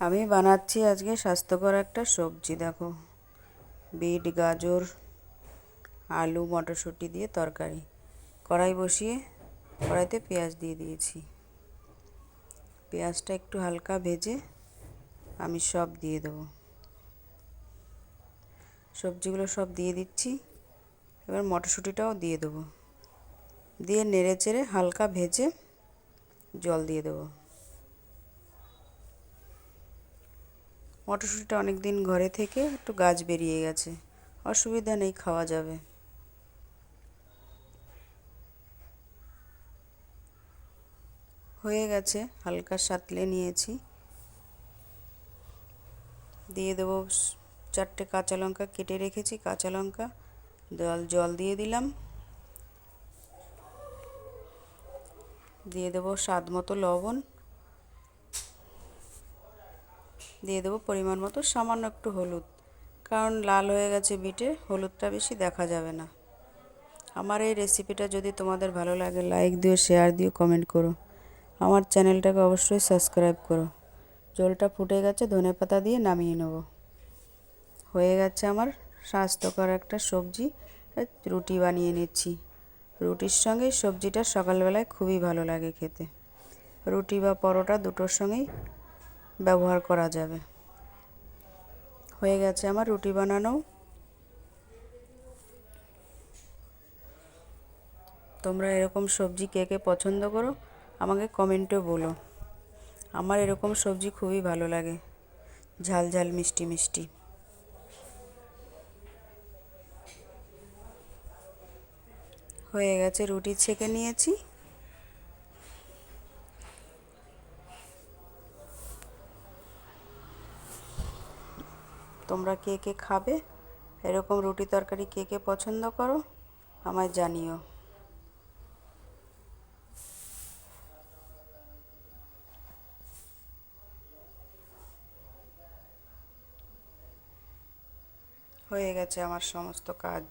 আমি বানাচ্ছি আজকে স্বাস্থ্যকর একটা সবজি, দেখো। বিট, গাজর, আলু, মটরশুঁটি দিয়ে তরকারি। কড়াই বসিয়ে কড়াইতে পেঁয়াজ দিয়ে দিয়েছি। পেঁয়াজটা একটু হালকা ভেজে আমি সব দিয়ে দেবো। সবজিগুলো সব দিয়ে দিচ্ছি। এবার মটরশুঁটিটাও দিয়ে দেবো। দিয়ে নেড়ে চেড়ে হালকা ভেজে জল দিয়ে দেবো। মটরশুঁটিটা অনেক দিন ঘরে থেকে একটু গাছ বেরিয়ে গেছে। অসুবিধা নেই, খাওয়া যাবে। হয়ে গেছে, হালকা সাতলে নিয়েছি। দিয়ে দেবো চারটে কাঁচা লঙ্কা কেটে রেখেছি, কাঁচা লঙ্কা, জল জল দিয়ে দিলাম। দিয়ে দেবো স্বাদ মতো লবণ। দিয়ে দেবো পরিমাণ মতো, সামান্য একটু হলুদ। কারণ লাল হয়ে গেছে বিটে, হলুদটা বেশি দেখা যাবে না। আমার এই রেসিপিটা যদি তোমাদের ভালো লাগে, লাইক দিও, শেয়ার দিও, কমেন্ট করো। আমার চ্যানেলটাকে অবশ্যই সাবস্ক্রাইব করো। জলটা ফুটে গেছে, ধনে পাতা দিয়ে নামিয়ে নেব। হয়ে গেছে আমার স্বাস্থ্যকর একটা সবজি রুটি বানিয়ে নিচ্ছি। রুটির সঙ্গে সবজিটা সকালবেলায় খুবই ভালো লাগে খেতে। রুটি বা পরোটা দুটোর সঙ্গেই ব্যবহার করা যাবে। হয়ে গেছে আমার রুটি বানানো। তোমরা এরকম সবজি কে কে পছন্দ করো, আমাকে কমেন্টে বলো। আমার এরকম সবজি খুবই ভালো লাগে। ঝাল ঝাল, মিষ্টি মিষ্টি। হয়ে গেছে, রুটি ছেঁকে নিয়েছি। তোমরা কে কে খাবে? এরকম রুটি তরকারি কে কে পছন্দ করো, আমায় জানিও। হয়ে গেছে আমার সমস্ত কাজ।